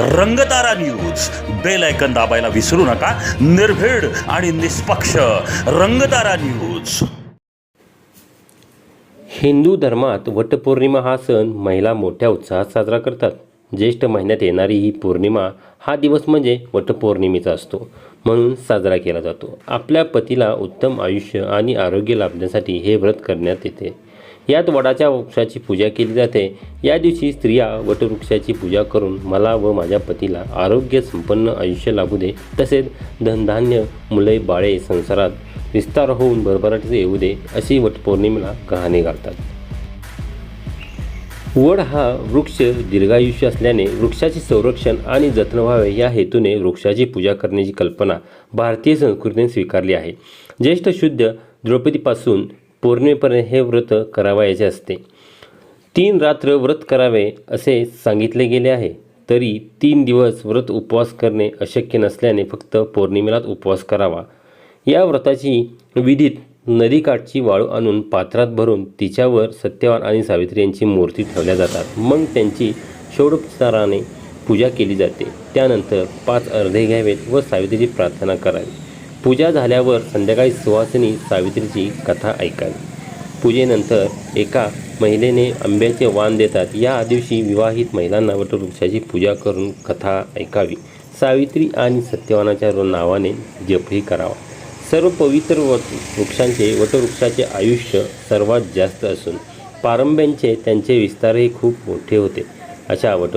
Rangtara news bell ऐकन दाबायला विसरू नका. निर्भीड आणि निष्पक्ष रंगतारा न्यूज हिंदू धर्मात वटपौर्णिमा हा सण महिला मोठ्या उत्साहात साजरा करतात. ज्येष्ठ महिन्यात येणारी ही पौर्णिमा हा दिवस म्हणजे वटपौर्णिमेचा असतो. म्हणून साजरा केला जातो. आपल्या पतीला उत्तम आयुष्य आणि आरोग्य लाभण्यासाठी हे व्रत करण्यात येते. यात वडाच्या वृक्षाची पूजा केली जाते. या दिवशी स्त्रिया वटवृक्षाची पूजा करून मला व माझ्या पतीला आरोग्य संपन्न आयुष्य लाभू दे. तसेच धनधान्य मुले बाळे संसारात विस्तार होऊन भरभराटीचे येऊ दे अशी वटपौर्णिमेला गहाणे घालतात वड हा वृक्ष दीर्घायुष्य असल्याने वृक्षाचे संरक्षण आणि जतन व्हावे या हेतूने वृक्षाची पूजा करण्याची कल्पना भारतीय संस्कृतीने स्वीकारली आहे. ज्येष्ठ शुद्ध द्रौपदीपासून पौर्णिमेपर्यंत हे व्रत करावयाचे असते. तीन रात्र व्रत करावे असे सांगितले गेले आहे. तरी तीन दिवस व्रत उपवास करणे अशक्य नसल्याने फक्त पौर्णिमेलाच उपवास करावा. या व्रताची विधीत नदीकाठची वाळू आणून पात्रात भरून तिच्यावर सत्यवान आणि सावित्री यांची मूर्ती ठेवल्या जातात. मग त्यांची षोडोपचाराने पूजा केली जाते. त्यानंतर पाच अर्धे घ्यावेत व सावित्रीची प्रार्थना करावी. पूजा झाल्यावर संध्याकाळी सुवासिनी सावित्रीची कथा ऐकावी. पूजेनंतर एका महिलेने आंब्याचे वाण देतात. या दिवशी विवाहित महिलांना वटवृक्षाची पूजा करून कथा ऐकावी. सावित्री आणि सत्यवानाच्या नावाने जपही करावा. सर्व पवित्र व वृक्षांचे वटवृक्षाचे आयुष्य सर्वात जास्त असून पारंब्यांचे त्यांचे विस्तारही खूप मोठे होते. अशा वट